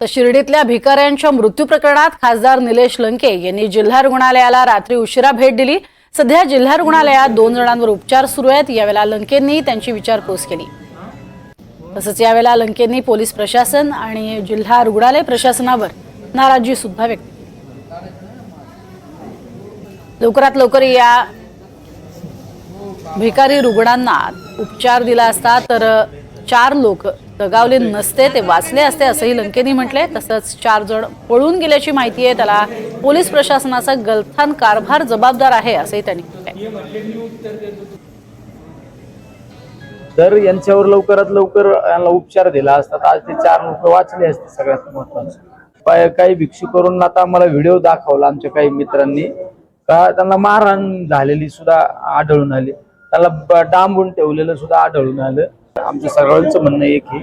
तर शिर्डीतल्या भिकाऱ्यांच्या मृत्यू प्रकरणात खासदार निलेश लंके यांनी जिल्हा रुग्णालयाला रात्री उशिरा भेट दिली. सध्या जिल्हा रुग्णालयात दोन जणांवर उपचार सुरू आहेत. यावेळेला लंकेंनी त्यांची विचारपूस केली. तसंच यावेळेला लंकेंनी पोलीस प्रशासन आणि जिल्हा रुग्णालय प्रशासनावर नाराजी सुद्धा व्यक्त केली. लवकरात लवकर या भिकारी रुग्णांना उपचार दिला असता तर चार लोक दगावले नसते ते वाचले असते असंही लंकेनी म्हटले तसंच चार जण पळून गेल्याची माहिती आहे. त्याला पोलीस प्रशासनाचा गलथान कारभार जबाबदार आहे असंही त्यांनी म्हटलंय. जर यांच्यावर लवकरात लवकर यांना उपचार दिला असतात. आज ते चार लोक वाचले असते सगळ्यात महत्वाचं. काही भिक्षू करून आता मला व्हिडिओ दाखवला आमच्या काही मित्रांनी. का त्यांना मारहाण झालेली सुद्धा आढळून आली. त्याला डांबून ठेवलेलं सुद्धा आढळून आलं. आमच्या सगळ्यांचं म्हणणं एक आहे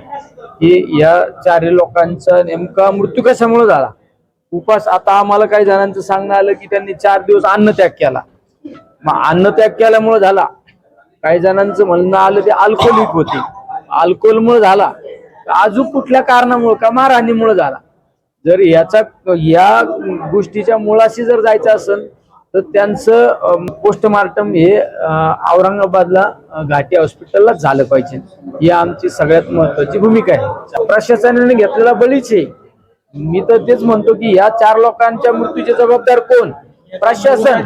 की या चारही लोकांचा नेमका मृत्यू कशामुळे झाला? उपास आता आम्हाला काही जणांचं सांगणं आलं की त्यांनी चार दिवस अन्न त्याग केला. मग अन्नत्याग केल्यामुळे झाला. काही जणांचं म्हणणं आलं ते अल्कोहोलिक होते. अल्कोहोलमुळे झाला. अजून कुठल्या कारणामुळे? का मारहाणीमुळे झाला? जर याचा या गोष्टीच्या मुळाशी जर जायचं असेल तर त्यांचं पोस्टमार्टम हे औरंगाबादला घाटी हॉस्पिटलला झालं पाहिजे. ही आमची सगळ्यात महत्वाची भूमिका आहे. प्रशासनाने घेतलेला बळीच आहे. मी तर तेच म्हणतो की या चार लोकांच्या मृत्यूचे जबाबदार कोण? प्रशासन.